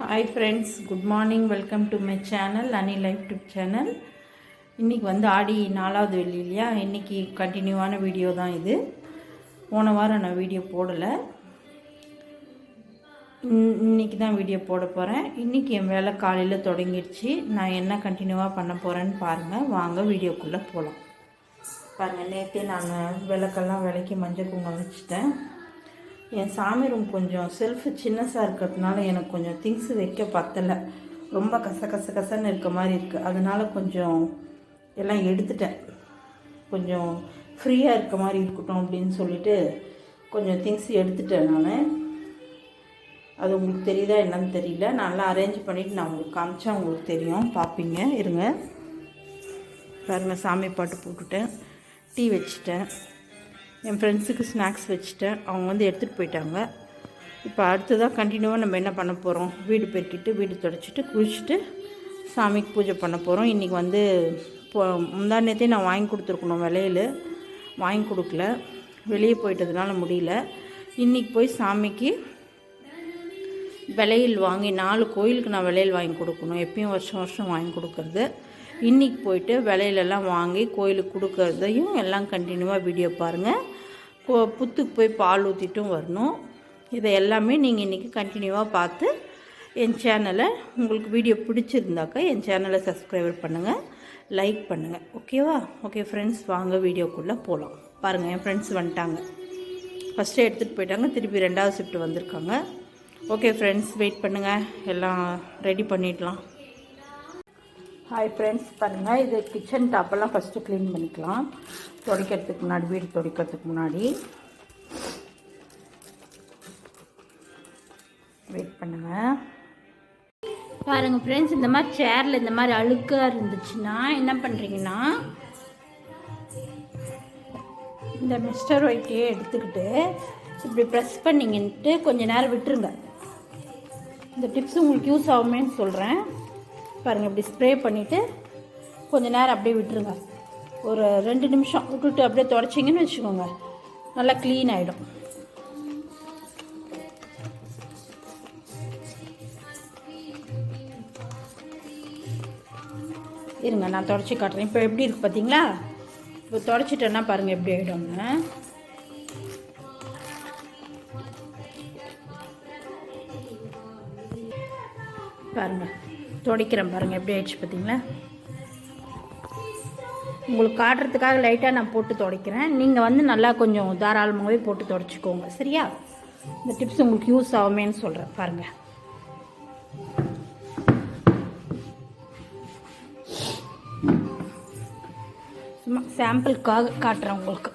Hi friends good morning welcome to my channel Ani life tube channel இன்றைக்கி வந்து ஆடி நாலாவது வெள்ளி இல்லையா? இன்றைக்கி கண்டினியூவான வீடியோ தான் இது. போன வாரம் நான் வீடியோ போடலை. இன்றைக்கி தான் வீடியோ போட போகிறேன் இன்றைக்கி என் வேலை காலையில் தொடங்கிடுச்சு. நான் என்ன கண்டினியூவாக பண்ண போகிறேன்னு பாருங்கள் வாங்க வீடியோக்குள்ளே போகலாம் பாருங்கள் நேற்றே நான் விளக்கெல்லாம் விளக்கி மஞ்சள் குங்குமம் வச்சுட்டேன். என் சாமி ரூம் கொஞ்சம் செல்ஃபு சின்னஸாக இருக்கிறதுனால எனக்கு கொஞ்சம் திங்ஸ் வைக்க பத்தலை. ரொம்ப கச கச கசன்னு இருக்க மாதிரி இருக்குது அதனால் கொஞ்சம் எல்லாம் எடுத்துட்டேன். கொஞ்சம் ஃப்ரீயாக இருக்க மாதிரி இருக்கட்டும் அப்படின்னு சொல்லிட்டு கொஞ்சம் திங்ஸ் எடுத்துட்டேன் நான். அது உங்களுக்கு தெரியுதா என்னன்னு தெரியல. நல்லா அரேஞ்ச் பண்ணிவிட்டு நான் உங்களுக்கு காமிச்சா உங்களுக்கு தெரியும். பார்ப்பீங்க. இருங்க. பாருங்கள் சாமி பாட்டு போட்டுட்டேன். டீ வச்சுட்டேன். என் ஃப்ரெண்ட்ஸுக்கு ஸ்நாக்ஸ் வச்சுட்டேன். அவங்க வந்து எடுத்துகிட்டு போயிட்டாங்க. இப்போ அடுத்ததாக கண்டினியூவாக நம்ம என்ன பண்ண போகிறோம் வீடு பெருக்கிட்டு வீடு தொடச்சிட்டு குளிச்சுட்டு சாமிக்கு பூஜை பண்ண போகிறோம் இன்றைக்கி வந்து இப்போ முந்தானத்தையும் நான் வாங்கி கொடுத்துருக்கணும் விலையில். வாங்கி கொடுக்கல. வெளியே போயிட்டதுனால முடியல. இன்றைக்கி போய் சாமிக்கு விலையில் வாங்கி நாலு கோயிலுக்கு நான் விலையில் வாங்கி கொடுக்கணும். எப்பயும் வருஷம் வருஷம் வாங்கி கொடுக்கறது. இன்றைக்கி போயிட்டு விலையிலெல்லாம் வாங்கி கோயிலுக்கு கொடுக்கறதையும் எல்லாம் கண்டினியூவாக வீடியோ பாருங்கள் கோ புத்துக்கு போய் பால் ஊற்றிட்டும் வரணும். இதை எல்லாமே நீங்கள் இன்றைக்கி கண்டினியூவாக பார்த்து என் சேனலை உங்களுக்கு வீடியோ பிடிச்சிருந்தாக்கா என் சேனலை சப்ஸ்கிரைபர் பண்ணுங்கள் லைக் பண்ணுங்கள் ஓகேவா ஓகே ஃப்ரெண்ட்ஸ் வாங்க வீடியோக்குள்ளே போகலாம் பாருங்கள் என் ஃப்ரெண்ட்ஸ் வந்துட்டாங்க. ஃபஸ்ட்டு எடுத்துகிட்டு போயிட்டாங்க திருப்பி ரெண்டாவது ஷிஃப்ட் வந்திருக்காங்க. ஓகே ஃப்ரெண்ட்ஸ் வெயிட் பண்ணுங்கள் எல்லாம் ரெடி பண்ணிடலாம். ஹாய் ஃப்ரெண்ட்ஸ் பாருங்கள் இது கிச்சன் டாப்பெல்லாம் ஃபஸ்ட்டு க்ளீன் பண்ணிக்கலாம். துடைக்கிறதுக்கு முன்னாடி வீடு துடைக்கிறதுக்கு முன்னாடி. வெயிட் பண்ணுங்கள் பாருங்கள் ஃப்ரெண்ட்ஸ் இந்த மாதிரி சேரில் இந்த மாதிரி அழுக்காக இருந்துச்சுன்னா என்ன பண்ணுறீங்கன்னா இந்த மிஸ்டர் ஒயிட்டையே எடுத்துக்கிட்டு இப்படி ப்ரெஸ் பண்ணிங்கன்ட்டு கொஞ்சம் நேரம் விட்டுருங்க. இந்த டிப்ஸ் உங்களுக்கு யூஸ் ஆகுமேன்னு சொல்கிறேன் பாருங்கள் இப்படி ஸ்ப்ரே பண்ணிவிட்டு கொஞ்சம் நேரம் அப்படியே விட்டுருங்க. ஒரு ரெண்டு நிமிஷம் விட்டுட்டு அப்படியே தொடச்சிங்கன்னு வச்சுக்கோங்க. நல்லா க்ளீன் ஆகிடும் இருங்க நான் தொடச்சி காட்டுறேன். இப்போ எப்படி இருக்குது பார்த்தீங்களா? இப்போ தொடச்சிட்டேன்னா பாருங்கள் எப்படி ஆகிடும்னு பாருங்கள் துடைக்கிறேன் பாருங்கள் எப்படி ஆயிடுச்சு பார்த்தீங்களா? உங்களுக்கு காட்டுறதுக்காக லைட்டாக நான் போட்டு துடைக்கிறேன். நீங்கள் வந்து நல்லா கொஞ்சம் தாராளமாகவே போட்டு துடைச்சிக்கோங்க. சரியா? இந்த டிப்ஸ் உங்களுக்கு யூஸ் ஆகுமேன்னு சொல்கிறேன் பாருங்கள் சும்மா சாம்பிளுக்காக காட்டுறேன் உங்களுக்கு.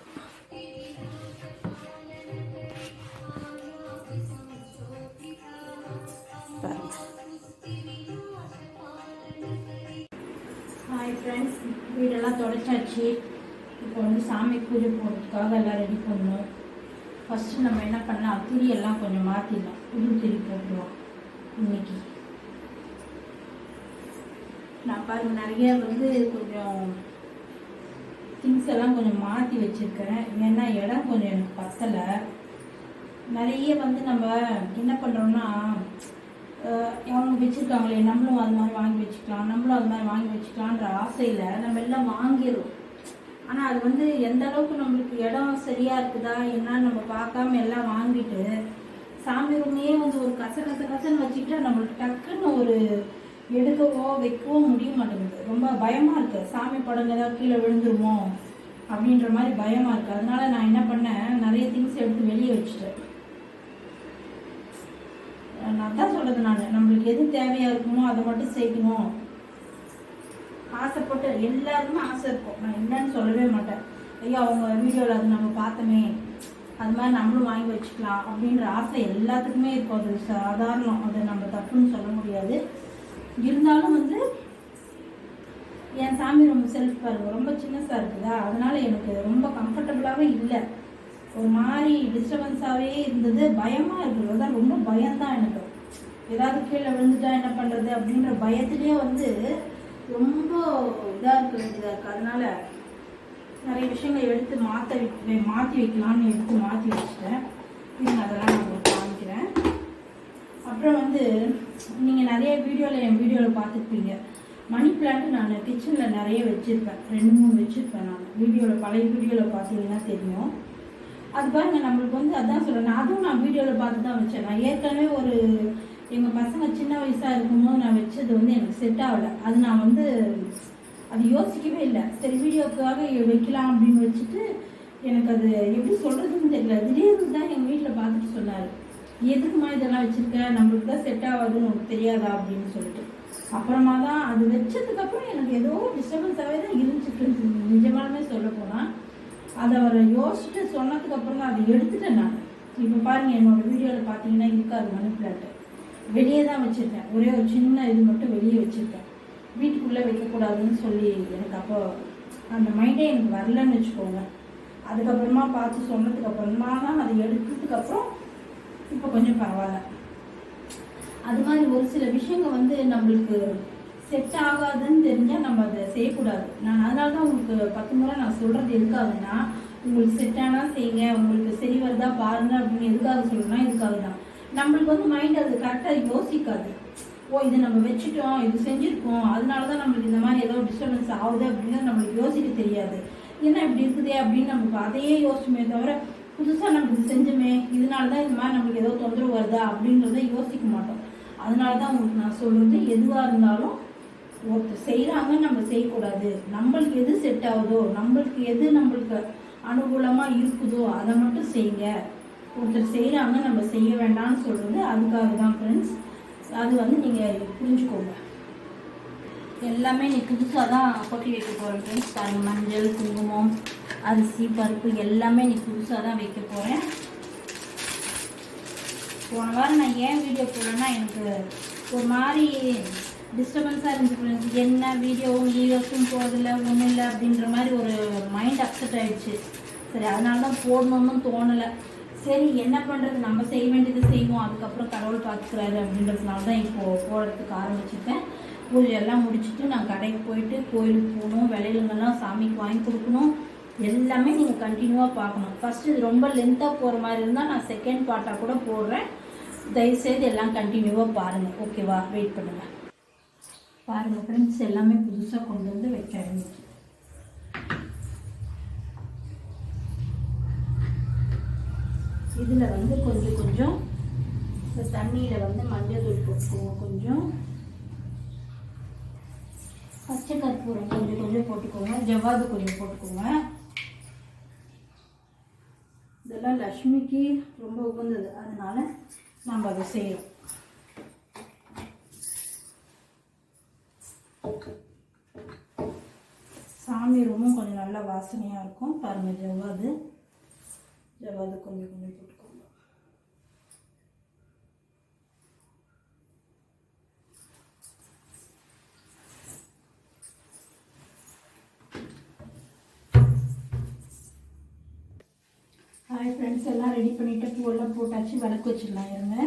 ஃப்ரெண்ட்ஸ் வீடெல்லாம் தொடச்சாச்சு. இப்போ வந்து சாமி பூஜை போடுறதுக்காக எல்லாம் ரெடி பண்ணணும் ஃபஸ்ட்டு நம்ம என்ன பண்ணலாம்? துணியெல்லாம் கொஞ்சம் மாற்றிடலாம் புது துணி போட்டுருவோம் இன்னைக்கு. நான் பாருங்க நிறைய வந்து கொஞ்சம் திங்ஸ் எல்லாம் கொஞ்சம் மாற்றி வச்சுருக்கிறேன் ஏன்னா இடம் கொஞ்சம் எனக்கு பத்தலை. நிறைய வந்து நம்ம என்ன பண்ணுறோம்னா அவங்க வச்சுருக்காங்களே நம்மளும் அது மாதிரி வாங்கி வச்சுக்கலாம் நம்மளும் அது மாதிரி வாங்கி வச்சுக்கலான்ற ஆசையில் நம்ம எல்லாம் வாங்கிடும் ஆனால் அது வந்து எந்த அளவுக்கு நம்மளுக்கு இடம் சரியாக இருக்குதா என்னன்னு நம்ம பார்க்காம எல்லாம் வாங்கிட்டு சாமி ரூமையே வந்து ஒரு கச கச கசன்னு வச்சுக்கிட்டா நம்மளுக்கு டக்குன்னு ஒரு எடுக்கவோ வைக்கவோ முடிய மாட்டேங்குது. ரொம்ப பயமாக இருக்குது சாமி படங்க ஏதாவது கீழே விழுந்துருமோ அப்படின்ற மாதிரி பயமாக இருக்குது அதனால நான் என்ன பண்ணேன் நிறைய திங்ஸ் எடுத்து வெளியே வச்சுட்டேன். நான் தான் சொல்றது நான். நம்மளுக்கு எது தேவையா இருக்குமோ அதை மட்டும் செய்யணும் ஆசைப்பட்டு எல்லாருக்குமே ஆசை இருக்கும். நான் என்னன்னு சொல்லவே மாட்டேன். ஐயோ அவங்க வீடியோவில் அது நம்ம பார்த்தோமே. அது மாதிரி நம்மளும் வாங்கி வச்சுக்கலாம் அப்படின்ற ஆசை எல்லாத்துக்குமே இருக்கும். அது சாதாரணம். அதை நம்ம தப்புன்னு சொல்ல முடியாது. இருந்தாலும் வந்து என் சாமி ரொம்ப செல்ஃப் பாருங்க ரொம்ப சின்னஸாக இருக்குதா? அதனால எனக்கு ரொம்ப கம்ஃபர்டபுளாகவே இல்லை. ஒரு மாதிரி டிஸ்டர்பன்ஸாகவே இருந்தது. பயமாக இருக்கிறது தான் ரொம்ப பயம்தான் எனக்கு. ஏதாவது கீழே விழுந்துட்டா என்ன பண்ணுறது அப்படின்ற பயத்திலே வந்து ரொம்ப இதாக இருக்க வேண்டியதாக இருக்குது அதனால் நிறைய விஷயங்களை எடுத்து மாற்ற வை மாற்றி வைக்கலாம்னு எடுத்து மாற்றி வச்சுட்டேன். நீங்கள் அதெல்லாம் நான் உங்களுக்கு காமிக்கிறேன். அப்புறம் வந்து நீங்கள் நிறைய வீடியோவில் என் வீடியோவில் பார்த்துருப்பீங்க. மணி பிளான்ட் நான் கிச்சனில் நிறைய வச்சுருப்பேன். ரெண்டு மூணு வச்சுருப்பேன் நான். வீடியோவில் பழைய வீடியோவில் பார்த்தீங்கன்னா தெரியும். அது பாருங்க நம்மளுக்கு வந்து அதான் சொல்கிறேன் அதுவும் நான் வீடியோவில் பார்த்து தான் வச்சேன். நான் ஏற்கனவே ஒரு எங்கள் பசங்க சின்ன வயசாக இருக்கும்போது நான் வச்சது வந்து எனக்கு செட் ஆகலை. அது நான் வந்து அது யோசிக்கவே இல்லை. சரி வீடியோக்காக வைக்கலாம் அப்படின்னு வச்சுட்டு எனக்கு அது எப்படி சொல்கிறதுன்னு தெரியல. திடீர்னு தான் எங்கள் வீட்டில் பார்த்துட்டு சொன்னார். எதுக்குமா இதெல்லாம் வச்சுருக்க? நம்மளுக்கு தான் செட் ஆகாதுன்னு உனக்கு தெரியாதா? அப்படின்னு சொல்லிட்டு. அப்புறமா தான் அது வச்சதுக்கப்புறம் எனக்கு ஏதோ டிஸ்டர்பன்ஸாகவே தான் இருந்துச்சு. நிஜமாலுமே சொல்ல போனால் அதை அவர் யோசிச்சுட்டு சொன்னதுக்கப்புறம் தான் அதை எடுத்துட்டேன் நான். இப்போ பாருங்கள் என்னோட வீடியோவில் பார்த்தீங்கன்னா இருக்காது மணி பிளான்ட்டு வெளியே தான் வச்சுருக்கேன். ஒரே ஒரு சின்ன இது மட்டும் வெளியே வச்சுருக்கேன். வீட்டுக்குள்ளே வைக்கக்கூடாதுன்னு சொல்லி எனக்கு அப்போ அந்த மைண்டே எனக்கு வரலன்னு வச்சுக்கோங்க. அதுக்கப்புறமா பார்த்து சொன்னதுக்கு அப்புறமா தான் அதை எடுத்ததுக்கப்புறம் இப்போ கொஞ்சம் பரவாயில்ல. அது மாதிரி ஒரு சில விஷயங்கள் வந்து நம்மளுக்கு செட் ஆகாதுன்னு தெரிஞ்சால் நம்ம அதை செய்யக்கூடாது. நான் அதனால தான் உங்களுக்கு பத்து முறை நான் சொல்கிறது எதுக்காகுன்னா உங்களுக்கு செட் ஆனால் செய்யுங்க உங்களுக்கு சரி வருதா பாருங்க அப்படின்னு எதுக்காக சொல்லணும்னா இதுக்காக தான் நம்மளுக்கு வந்து மைண்ட் அது கரெக்டாக யோசிக்காது. ஓ இது நம்ம வச்சுட்டோம் இது செஞ்சுருக்கோம் அதனால தான் நம்மளுக்கு இந்த மாதிரி ஏதோ டிஸ்டர்பன்ஸ் ஆகுது அப்படின்னு நம்மளுக்கு யோசிக்க தெரியாது. என்ன இப்படி இருக்குதே அப்படின்னு நமக்கு அதையே யோசிச்சுமே தவிர புதுசாக நம்ம இது செஞ்சுமே இதனால தான் இந்த மாதிரி நம்மளுக்கு ஏதோ தொந்தரவு வருதா அப்படின்றத யோசிக்க மாட்டோம். அதனால தான் உங்களுக்கு நான் சொல்கிறது எதுவாக இருந்தாலும் ஒருத்தர் செய்கிறாங்க நம்ம செய்யக்கூடாது. நம்மளுக்கு எது செட் ஆகுதோ நம்மளுக்கு எது நம்மளுக்கு அனுகூலமாக இருக்குதோ அதை மட்டும் செய்யுங்க. ஒருத்தர் செய்கிறாங்க நம்ம செய்ய வேண்டாம்னு சொல்கிறது அதுக்காக தான் ஃப்ரெண்ட்ஸ் அது வந்து நீங்கள் புரிஞ்சுக்கோங்க. எல்லாமே நீ புதுசாக தான் கொட்டி வைக்க போகிறேன் ஃப்ரெண்ட்ஸ் பாருங்க மஞ்சள் குங்குமம் அரிசி பருப்பு எல்லாமே நீ புதுசாக தான் வைக்க போகிறேன் போன வாரம் நான் ஏன் வீடியோ போடலன்னா எனக்கு ஒரு மாதிரி டிஸ்டர்பன்ஸாக இருந்துச்சு ஃப்ரெண்ட்ஸ் என்ன வீடியோவும் வீடியோஸும் போகிறதில்ல ஒன்றும் இல்லை அப்படின்ற மாதிரி ஒரு மைண்ட் அப்செட் ஆகிடுச்சு சரி அதனால தான் போடணும்னு தோணலை. சரி என்ன பண்ணுறது நம்ம செய்ய வேண்டியது செய்வோம். அதுக்கப்புறம் கடவுள் பார்த்துக்கிறாரு அப்படின்றதுனால தான் இப்போது போடுறதுக்கு ஆரம்பிச்சிருக்கேன் பூஜை எல்லாம் முடிச்சுட்டு நான் கடைக்கு போயிட்டு கோயிலுக்கு போகணும். விளையலுங்கெல்லாம் சாமிக்கு வாங்கி கொடுக்கணும். எல்லாமே நீங்கள் கண்டினியூவாக பார்க்கணும். ஃபஸ்ட்டு இது ரொம்ப லென்த்தாக போகிற மாதிரி இருந்தால் நான் செகண்ட் பார்ட்டாக கூட போடுறேன். தயவுசெய்து எல்லாம் கண்டினியூவாக பாருங்கள் ஓகேவா வெயிட் பண்ணுங்கள் பாருங்கள் ஃப்ரெண்ட்ஸ் எல்லாமே புதுசாக கொண்டு வந்து வைக்கிறேன் இதில் வந்து கொஞ்சம் கொஞ்சம் இந்த தண்ணியில் வந்து மஞ்சள் தூள் போட்டுக்குவோம் கொஞ்சம். பச்சை கற்பூரம் கொஞ்சம் கொஞ்சம் போட்டுக்கோங்க. ஜவ்வாது கொஞ்சம் போட்டுக்கோங்க. இதெல்லாம் லக்ஷ்மிக்கு ரொம்ப உகந்தது. அதனால் நம்ம அதை செய்யறோம். சாமி ரொம்ப கொஞ்சம் நல்லா வாசனையாக இருக்கும். பாருங்கள் ஜவ்வாது. ஜவ்வாது கொஞ்சம் கொஞ்சம் போட்டுக்கோங்க ஹாய் ஃப்ரெண்ட்ஸ் எல்லாம் ரெடி பண்ணிவிட்டு பூவெல்லாம் போட்டாச்சு விளக்கு வச்சிடலாம் இருங்க.